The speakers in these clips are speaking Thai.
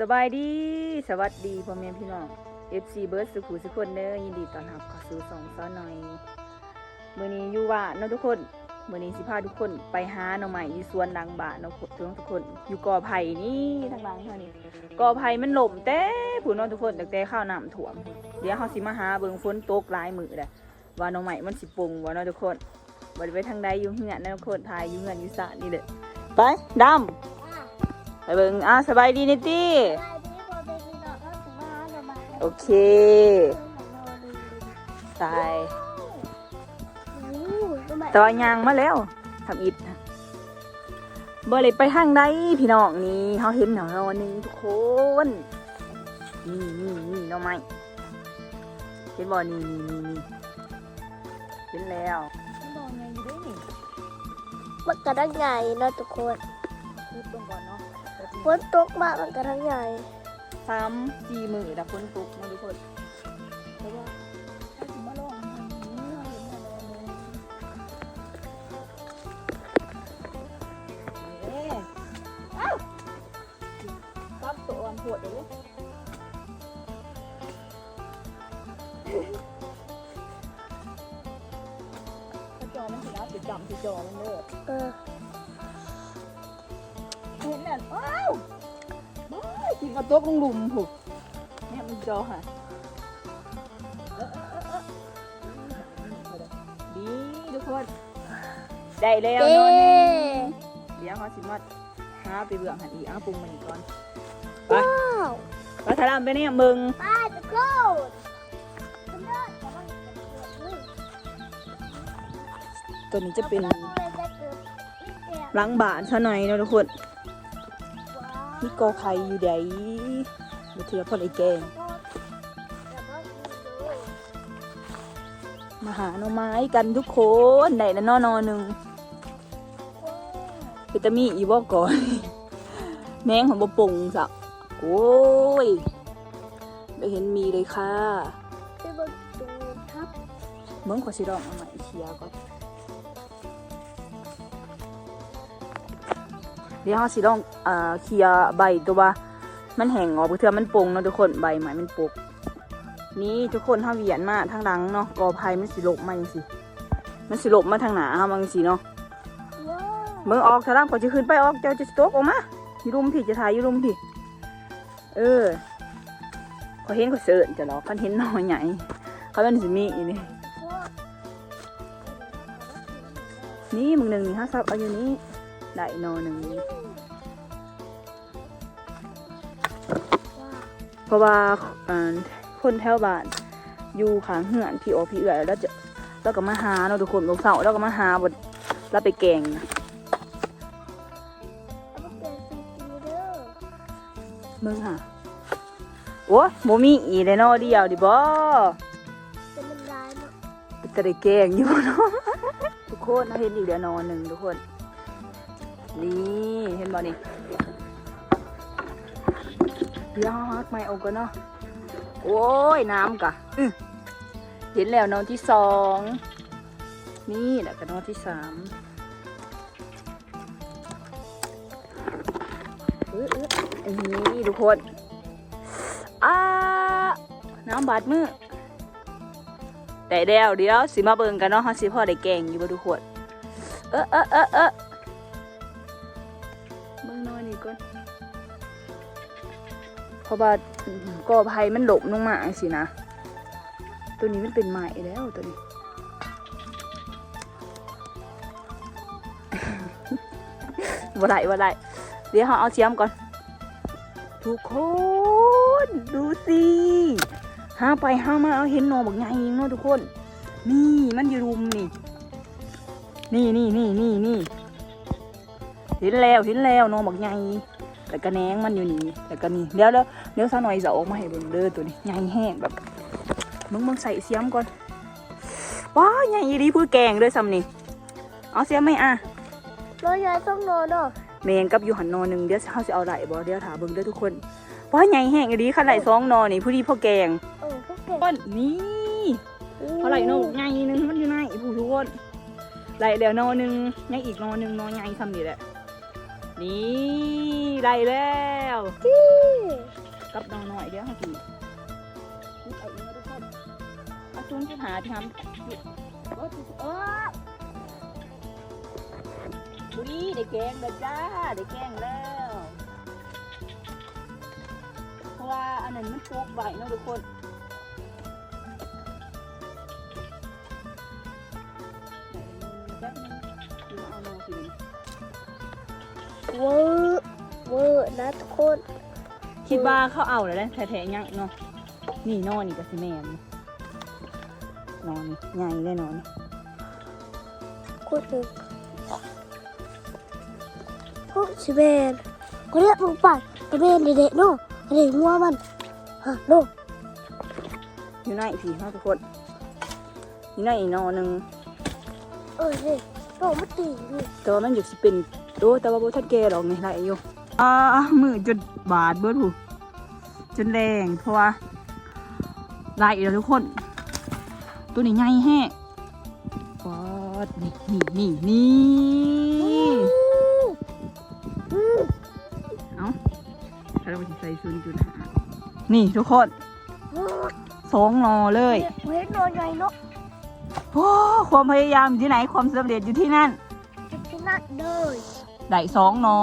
สบายดีสวัสดีพ่อแม่พี่น้อง FC เบิร์ดสุขุสุขคนเด้อยินดีต้อนรับเข้าสู่สองซ้อนหน่อยมื้อนี้อยู่ว่าเนาะทุกคนมื้อนี้สิพาทุกคนไปหาหน่อไม้อยู่สวนหลังบ้านเนาะทุกทุกคนอยู่กอไผ่นี่ทางหลังเท่านี้กอไผ่มันหล่มเต้ผู้น้องทุกคนตั้งแต่ข้าวน้ำท่วม เดี๋ยวเฮาสิมาหาเบิ่งฝนตกหลายมื้อแหละว่าหน่อไม้มันสิปรุงบ่เนาะทุกคนบ่ได้ไปทางใดอยู่เฮือนเนาะทุกคนถ่ายอยู่เฮือนอยู่สระนี่เด้อไปดำ เบิงอะสบายดีนิตี้โอเคตายต่ว่ายางมาแล้วทำอิดบ่เลยไปทางใดพี่น้องนี่เขาเห็นหนอนนี้ทุกคนนี่นี่นี่น้องไม้เห็นบ่นี่นี่นี่นี่เห็นแล้วมันบอกไงอยู่ด้วยมันกระดังใหญ่นะทุกคนพูดตรงก่อน ฝนตกมากมันกระดังใหญ่สามสี่มือแต่ฝนตกนะทุกคนแต่ว่าถ้าสิมาลองมันนี่เราเห็นอะไรเลยเอ๊ะเอ้าปั๊บตัวอ่อนปวดเลยถ้าจอมันสินะติดดำติดจอมัน ไม่กินกระตกลงหลุมผูกเนี่ยมันจอค่ะดีทุกคนได้แล้วนอนเดี๋ยวเขาสิมาหาไปเบื่อหันอีกเอาปรุงมันอีกก่อนไปไปทารามไปเนี่ยมึงไปจะโกรธทำได้แต่ว่าจะเกิดนี่ตัวนี้จะเป็นล้างบานซะหน่อยนะทุกคน ว้าวนี่กอไข่อยู่ใดมาเถื่อพอไอ้แกงแต่ว่าดูมาหาหน่อไม้กันทุกคนได้แล้วเนอนอหนึ่งว้าววิตามินอีบอกก่อน แมงของบปรุงสักโอ้ยไม่เห็นมีเลยค่ะไปบนตูนครับเมืองขอสิลองเอาใหม่เคลียร์ก่อน เดี๋ยวเราสิลองเอ่อเคลียร์ใบตัวว่า มันแห้งออกเพื่อมันปรุงเนาะทุกคนใบใหม่มันปก นี่ทุกคนถ้าเวียนมาทางหลังเนาะกอไผ่มันสิหลบมาจังสิมันสิหลบมาทางหนาเฮามาจังสิเนาะว้าวเมืองออกทางล่างพอจะขึ้นไปออกเจ้าจะสโตกออกมาอยู่รุมพี่จะถ่ายอยู่รุมพี่เออเขาเห็นเขาเสิร์นจะหรอกเขาเห็นหน้อยใหญ่เขาเป็นสิมีอีนี่ว้าวนี่มึงหนึ่งนี่ฮะซับเอาอยู่นี้ ได้หนอหนึ่งนี่ว้าวเพราะว่าอ่าคนแถวบ้านอยู่ข้างเหือนพี่โอพี่เอื่อยแล้วจะแล้วก็มาหาเนาะทุกคนลูกสาวแล้วก็มาหาบดแล้วไปแกงนะเอาไปเกิดซีจีเด้อมึงค่ะโอ้ยโมมีอีเลยเนาะเดียวดิบ่เป็นมันร้ายเนาะจะได้แกงอยู่เนาะทุกคนเราเห็นอีกแล้วหนอหนึ่งทุกคน นี่เห็นบ่นี่ยอดไม่เอากันเนาะโอ้ยน้ำกะเห็นแล้วนอนที่สองนี่แหละก็นอนที่สามเออเอออันนี้ทุกคนอาน้ำบาดมือแต่เดียวเดี๋ยวสิมาเบิ่งกันเนาะฮาสิพ่อได้แกงอยู่บ่ทุกคนเออเออเออเออ ราะว่ากอไผ่มันหลบลงมาสินะ ตัวนี้มันเป็นไม้แล้วตัวนี้ บ่ได้บ่ได้เดี๋ยวเราเอาเชียมก่อน ทุกคนดูสิห้าไปห้ามาเอาเห็นนอบักใหญ่เนาะทุกคน นี่มันอยู่รุมนี่ นี่นี่นี่นี่นี่เห็นแล้วเห็นแล้วนอบักใหญ่แต่กระแนงมันอยู่นี่แต่ก็นี่เดี๋ยวเดี๋ยว เดี๋ยวสักหน่อยจะออกมาให้เบิ่งเด้อตัวนี้ใหญ่แห้งแบบมึงมึงใส่เสียมก่อนว้าใหญ่อีดีพูดแกงด้วยซ้ำนี่เอาเสียมไหมอะน้อยยายต้องนอนเนาะแมงกับอยู่หันนอหนึ่งเดี๋ยวเขาจะเอาไหลบ่เดี๋ยวถามเบิ่งเด้อทุกคนว่าใหญ่แห้งอีดีขันไหลสองนอนี่ผู้ดีพ่อแกงเออพวกเก่งก้นนี่เขาไหลนอใหญ่หนึงมันอยู่ไหนผู้ทุกคนไหลเดี๋ยวนอหนึ่งยังอีกนอหนึ่งนอใหญ่ซ้ำนี่แหละนี่ไหลแล้วนี่ กับน้องหน่อยเดี๋ยวเขาสินี่เอาอีกนะทุกคนเอาจุนจุดหาที่ทำอยู่โอ้ยโอ้ยบุรีได้แกงแล้วจ้าได้แกงแล้วเพราะว่าอันนั้นมันโป๊กใบเนาะทุกคนแป๊บนึงดูมาเอาน้องสิเวอร์เวอร์นะทุกคน คิดว่าเขาเอาแล้วนะแท้ๆยังเนาะนี่นอนนี่ก็สิแม่นนอนนี่ใหญ่เลยนอนนี่พูดถึงพวกชิเบนก็เรียกมึงปัดกระเบนเด็กๆเนาะเด็กงัวมันฮะโน่อยู่ในผีเนาะทุกคนอยู่ในอีกนอนหนึ่งเออเด็กโน่มันตีนี่แต่ว่ามันอยู่สิเป็นโตแต่ว่าบ่ทันแก่หรอกนี่ไรอยู่ อ่ามือจนบาดเบิดหูจนแรงเพราะว่าลายอีกแล้วทุกคน ตัวนี้ใหญ่แห้ปอดนี่นี่นี่นี่อืมเอ้าถ้าเราไปใส่ศูนย์จุดห้านี่ทุกคนอืมสองนอเลยเว้ยนอนใหญ่เนาะโอ้ความพยายามอยู่ที่ไหนความสำเร็จอยู่ที่นั่นจะชนะเลยได้สองนอ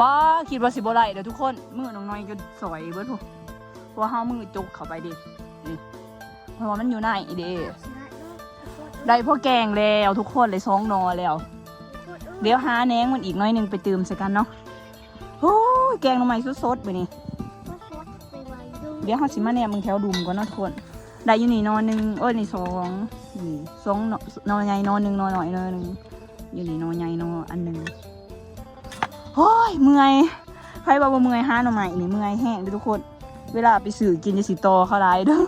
ป้าคิดว่าสิบ่ได้เดี๋ยวทุกคนมือน้องน้อยจะสอยเบิดทุกว่าเฮามือจุกเข้าไปดินี่เพราะว่ามันอยู่ในเด้ชนะเนาะได้พ่อแกงแล้วทุกคนเลยสองนอแล้ว เดี๋ยวหาแหนงมันอีกหน้อยหนึงไปเติมใส่กันเนาะโอ้ยแกงน้ำไม้สดๆไปนี่เดี๋ยวเขาสิมาเนี่ยมึงแถวดุมก่อนนะทุกคนได้อยู่นี่นอนหนึ่งเอ้ยนี่สองนี่สองนนอนใหญ่นอนหนึ่งนอนหน่อยนอนหนึ่งอยู่นี่นอนใหญ่นอนอันหนึ่ง โอ้ยเมื่อยใครบอกว่าเมื่อยห้าหน่อไม้นี่เมื่อยแห้งเด้อทุกคน เวลาไปสื่อกินจะสิตอเขาหลายเด้อ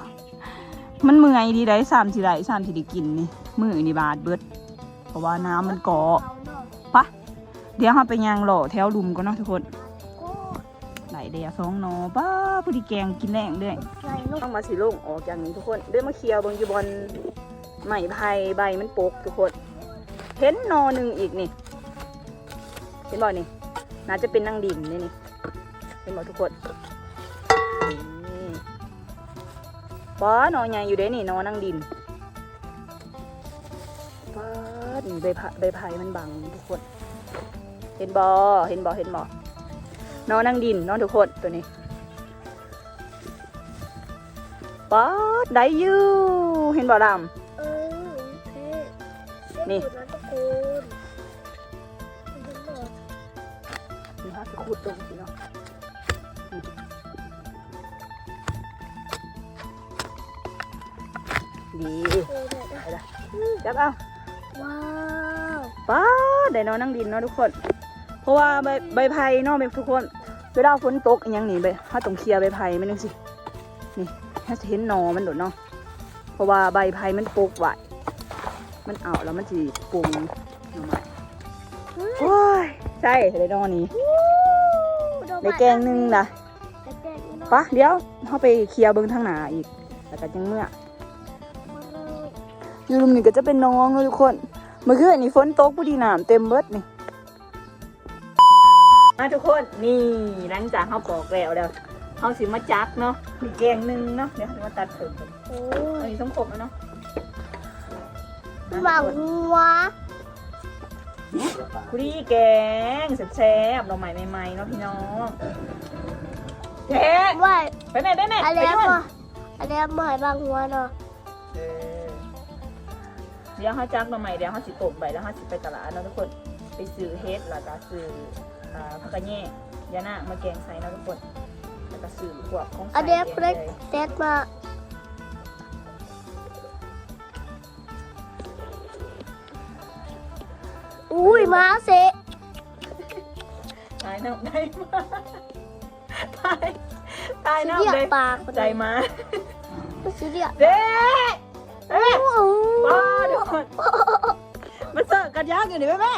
มันเมื่อยดีได้สามทีไรสามทีได้กินนี่มือนี่บาดเบิด เพราะว่าน้ำมันเกาะปะเดี๋ยวเราไปยางหล่อแถวดุมก่อนเนาะทุกคนไหลเดียวสองนอป้าพอดีแกงกินแรงด้วยต้องมาสีลงออกอย่างนี้ทุกคนเด้วยมาเคียร์เบางอยู่บนไม้ไผ่ใบมันปกทุกคน เห็นนอหนึ่งอีกนี่ เห็นบ่นี่ น่าจะเป็นนางดินนี่นี่เห็นบ่ทุกคนนี่ป้าหนอใหญ่อยู่เด้นี่นอนางดินป้านี่ใบไผ่ใบไผ่มันบังทุกคน เห็นบ่เห็นบ่เห็นบ่หนอนางดินเนอนทุกคนตัวนี้ป๊อดได้ยูเห็นบ่ดเออโอเคนี่ะจะขุดตรงสิเนาะดีได้ได้ไปละจับเอาว้าวป๊าได้นอนนั่งดินเนาะทุกคน เพราะว่าใบใบไผ่เนาะทุกคน เวลาฝนตกอหยังนี่ใบถ้าต้องเคลียร์ใบไผ่ไม่นึงสิ นี่ถ้าจะเห็นหนอมันโดดเนาะ เพราะว่าใบไผ่มันปกไว้มันเอาแล้วมันจีปรุงหน่อไม้โอ้ย ใช่ได้นอนนี้ ได้แกงหนึงล่ะได้แกงอีกเนาะปะเดี๋ยวเขาไปเคลียร์เบิ้งทางหนาอีก แล้วก็จังเมื่อมาเลยอยู่รุมนี่ก็จะเป็นน้องเลยทุกคน เมื่อคืนนี่ฝนตกพอดีน้ำเต็มเบิดนี่มาทุกคนนี่หลังจากเขาปอกแล้วแล้วเขาสิมาจักเนาะมีแกงหนึงเนาะเดี๋ยวเขาจะมาตัดเพิ่มกันโอ้อันยนี้ต้องขบแล้วเนาะหวังหัว คุรีแกงแซ่บๆเราใหม่ใหม่ๆเนาะพี่น้องแกงว่าไปแม่ไปแม่อะไรไปด้วยมาอะไรมาบางหัวเนาะเออเดี๋ยวเขาจักมาใหม่เดี๋ยวเขาสิตกไปแล้วเขาสิไปตลาดเนาะทุกคนไปซื้อเฮ็ดแล้วก็ซื้ออ่าผักกระแยงยานามาแกงใส่เนาะทุกคนแล้วก็ซื้อพวกของใส่อันเนี้ยแกเล็กเซตมา อุ้ยมาเสะตายน้ำได้มาตายตายเรีน้ำยกเลยปากใจมาสิเรียกเด้เอ๊ะโอ้โหป้าทุกคนมาเสิร์ฟกันยักษ์อยู่นี่แม่แม่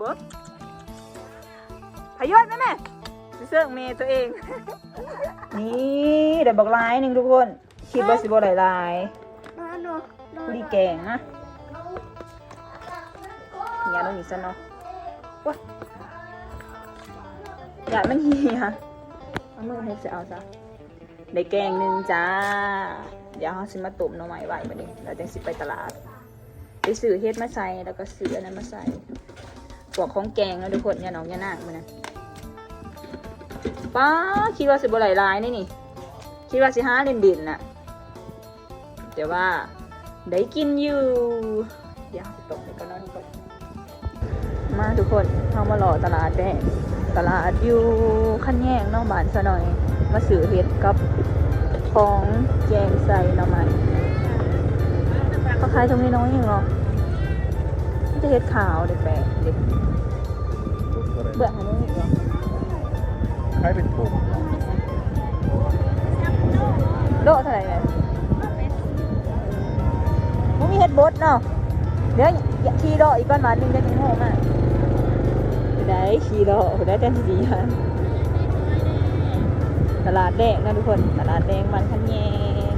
บ๊บพยศแม่แม่ไปเสิร์ฟเมย์ตัวเอง นี่เดี๋ยวบอกลายหนึ่งทุกคนคิดว่าสิบหลายลายมาเนาะๆผู้ดีแกงนะอย่าโด นอีกซะเนาะว้าอย่ามันเหียอ่าเอามือให้จะเอาซะได้แกงหนึ่งจ้า เดี๋ยวเขาสิมาตุ่มหน่อไม้ไว้บัดนี้เราจะสิไปตลาด ไปซื้อเฮ็ดมาใส่แล้วก็ซื้ออันนั้นมาใส่พวกของแกงแล้วทุกคนอย่าหนองอย่าหน้ามันนะป้าคิดว่าสิบไหลลายนี่นี่ คิดว่าสิหาเล่นดินน่ะแต่ว่าได้กินอยู่ เดี๋ยวตกไปก่อนเนาะทุกคน มาทุกคนเข้ามาหล่อตลาดแดงตลาดอยู่ขั้นแยงเนอกบ้านซะหน่อย มาซื้อเห็ดกับของแกงใส่หน่อไม้เขาขายตรงนี้น้อยอย่างเหรอไม่จะเห็ดขาวเด็กแปลกเด็กเบื่อหาน้องอีกเหรอคล้ายเป็นถุงโลเท่าไหร่เนี่ยมันมีเห็ดบดเนาะเดี๋ยวอย่าขี่โลอีกก้อนมาหนึ่งจะถึงโหมอะ ได้ขี่โลได้แต่สีหันตลาดแดงนะทุกคน ตลาดแดงมันขันแยง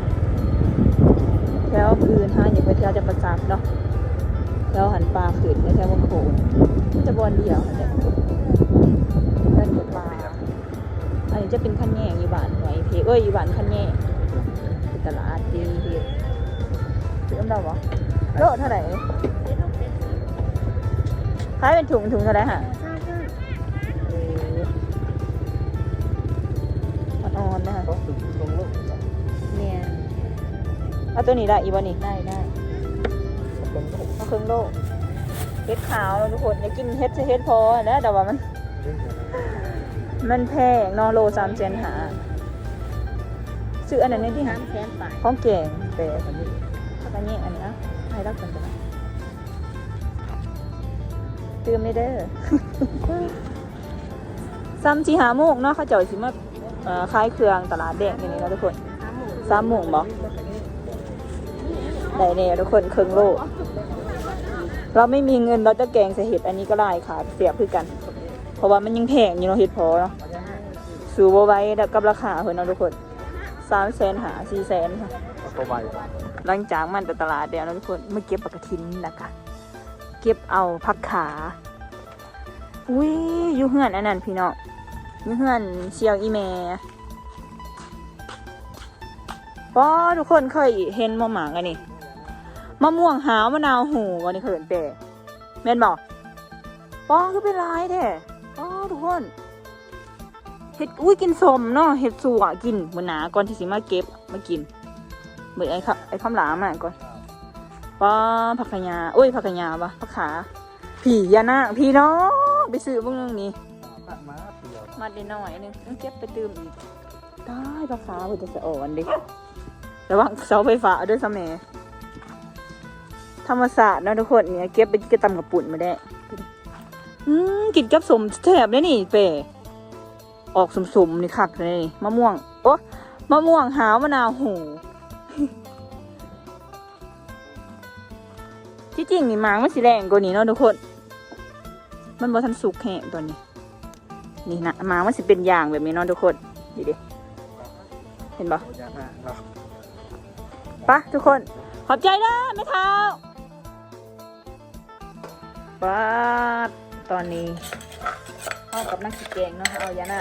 แถวอื่นฮะอย่างไปเที่ยวจะประจักษ์เนาะแถวหันปลาขืนแถววังโขนมันจะบอลเดียวค่ะเนี่ยเดินกับปลาอันนี้จะเป็นขันแยงอยู่บ้านหอยเพเอ้ยอยู่บ้านขันแยงตลาดดีเฮ็ดซื้อน้ำดาวเหรอโลเท่าไหร่ขายเป็นถุงถุงเท่าไหร่ฮะ อ่อนๆนะคะ ต้องถึงตรงลูกเนี่ยเอาตัวนี้ได้อีวันนี้ได้ได้ตรงลูกเอาครึ่งโลกเฮ็ดขาวแล้วทุกคนอยากกินเฮ็ดจะเฮ็ดพอแล้วแต่ว่ามัน มันแพงเนอโลสามเซนหาซื้ออันนั้นในที่หาน้ำแสนบาทของแกงแต่อันนี้ถ้ากันนี้อันนี้อะให้รักกันไปเติมไม่ได้อ ซ้ำจีหาโมกเนาะเขาเจ่อยสิมา เอ่อขายเครื่องตลาดแดงอย่างนี้เนาะทุกคนสามโมงบ่ได้เนี่ยทุกคนครึ่งโลกเราไม่มีเงินเราจะแกงใส่เห็ดอันนี้ก็ได้ค่ะเสียบคือกัน เพราะว่ามันยังแพงอยู่เนาะเห็ดพอเนาะสูบไว้กับราคาเพิ่นเนาะทุกคนสามแสนหาสี่แสนค่ะตัวใบหลังจากมันแต่ตลาดเดียวนะทุกคนมาเก็บปลากระทินนะคะเก็บเอาผักขา อุ้ยอยู่เฮือนอันนั้นพี่น้องอยู่ เฮือนเชียวอีเมป้อทุกคนเคยเห็นมะหมางอันนี้มะม่วงหาวมะนาวหูวันนี้เคยเห็นแต่แม่นบอกป้อก็เป็นไรแท้ป้อทุกคนเห็ดอุ้ยกินสมเนาะเห็ดสัวกินบนหนาก่อนที่สิมาเก็บมากินเบิดไอ้ครับไอ้คำหลามอะก่อนป้าผักขยาโอ้ยผักขยาปะผักขาผียานาคพี่น้องไปซื้อเบ้างเรื่องนี้ ตัดมาเปลี่ยวมาได้หน่อยนึงต้องเก็บไปตื่มอีกได้ผักขาเพื่อจะสะอ่อนดิระวังเสาไฟฟ้าด้วยสะแหมธรรมศาสตร์เนาะทุกคนเนี่ยเก็บไปกินกระตำกับปุ่นมาได้ อืมกินกับสมแถบได้นี่เป๋ออกสมๆนี่คักเลยมะม่วง โอ้มะม่วงหาวมะนาวหูที่จริงนี่มางมันสีแรงกว่านี้เนาะทุกคน มันบ่ทันสุกแห้งตัวนี้ นี่นะหมามันสิเป็นอย่างแบบนี้เนาะทุกคนดีดิเห็นปะตัวยาหน้าเนาะปะทุกคน ขอบใจนะแม่เท้าป้าดตอนนี้เข้ากับนักสิแกงเนาะเอายาหน้า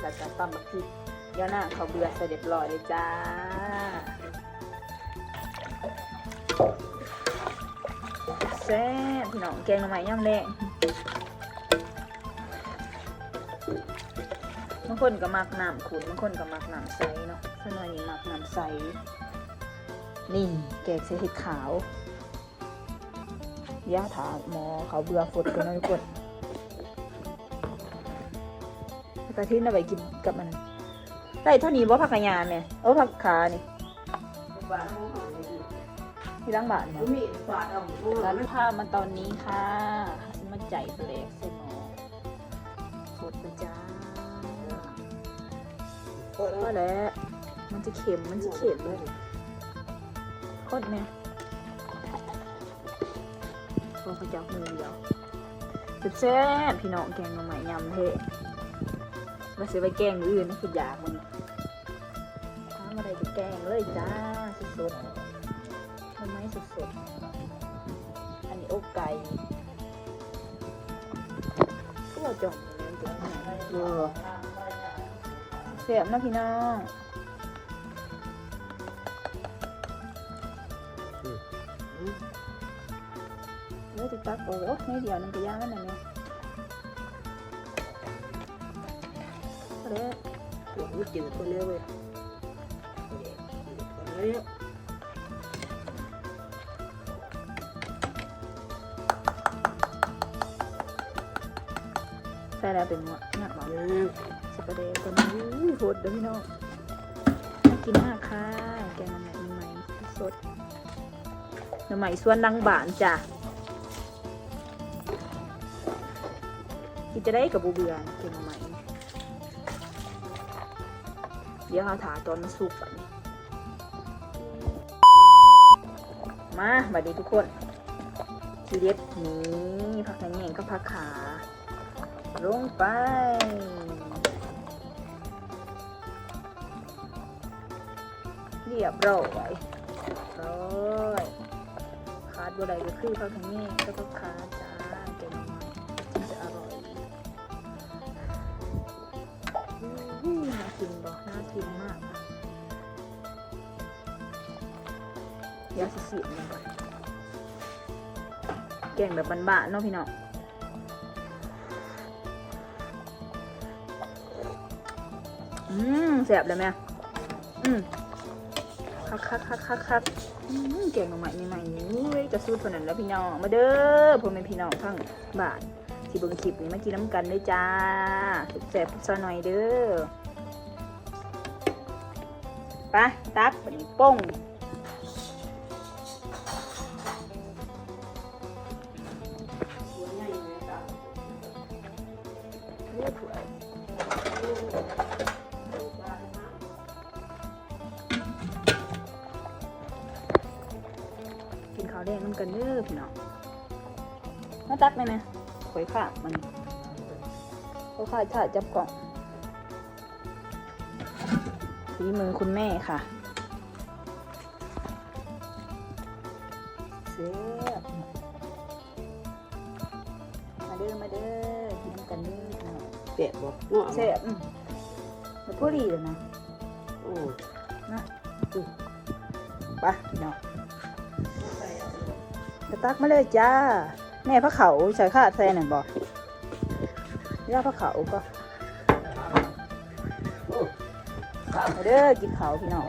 แล้วก็ตำบักพริกยาหน้าเขาเบื่อเสด็จลอยเลยจ้าแซ่บพี่น้องแกงหน่อไม้ย่ำแรงางคนก็มักน้ำขุ่นบางคนก็มักน้ำใสเนาะส่วนหน่อยนี่มักน้ำใสนี่แกงใส่เห็ดขาวย่าถาหมอเขาเบื่อฝดกันนะทุกคนกระทิ้นเอาไปกินกับมัน ได้เท่านี้ว่าผักกะยานเนี่ยโอ้ผักขานี่ที่ล้างบาทเนาะร้านผ้ามาตอนนี้ค่ะมาใจเปลกใส่หมอสดไปจ้า ก็แล้ว มันจะเค็ม มันจะเค็มเลยโคตรเนี่พอเขาจับมือเดียวแซ่บพี่น้องแกงมาใหม่ยำเทะมาเสียไปแกงมื้ออื่นนะคืออยากมันทำอะไรก็แกงเลยจ้าสุดๆทำไมสุดๆ อันนี้อกไก่ก็ว่าจ่องเลยจ่อ งเออเสียบนะพี่น้องเดี๋ยวจะตักโอ้โหไม่เดียวนึงก็ยางแล้วนนี่ยเอาเด้อหนูจืดคนเดียวเว้ยเดียวใส่แล้วเป็นหมดหนักหรออื มสปาเดย์ตัวนี้โหดเด้อพี่น้องน่ากินมากค่ะ แกงหน่อไม้ใหม่สดหน่อไม้ส่วนดังบานจ้ะกินจะได้กับบูเบือแกงหน่อไม้เดี๋ยวเราถาตอนมันสุกแบบนี้มาบัดนี้ทุกคนทีเด็ดนี้ผักแหงก็ผักขาลงไป รียบร้อยร้อยขาดบัวใดก็คือข้าทั้งนี้ก็ต้องขาดจ้าเก่งมากจะอร่อยน่ากินบอกน่ากินมากนะยวสิเสียบมันก่อนแกงแบบบานๆเนาะพี่น้องอืมแสบเลยแม่อืม คักคักคักคักคักเก่งมาใหม่ใหม่ๆนี่เว้ยกระสูดคนนั้นแล้วพี่น้องมาเด้อพ่อแม่พี่น้องขั้งบ้านที่เบิ้งคลิปนี้มากินน้ำกันเลยจ้าแสบพุซะหน่อยเด้อไปตักบัดนี้ป้ง งน้ำกันเด้อพี่น้องมาตักไหมนะข่อยข้ามันข่อยข้าถ่ายจับกล่องฝีมือคุณแม่ค่ะเสียบมาเด้อมาเด้อกินน้ำกันเด้อพี่น้องเปียกบอกเนาะเสียบอืมมันพอดีเลยนะโอ้ไปพี่น้องจะ ตักมาเลยจ้า แม่พระเขาใส่ข้าแซนหนึ่งบอกย่าพระเขาก็เด้อกินเขาพี่น้อง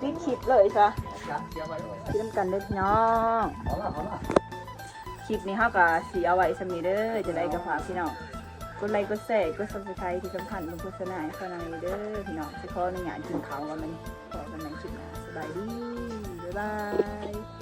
กินคลิปเลยซะกินน้ำกันเด้อพี่น้องคลิปนี้เฮาก็สีเอาไว้สำนีเด้อจะได้กับฝากพี่น้องกดไลค์กดแชร์กดซับสไครต์ที่สำคัญเป็นโฆษณาให้ฟังหน่อยเด้อพี่น้องสิขออนุญาตกินข้าวกันมันขอกันในคลิปหน้าสบายดีบ๊ายบาย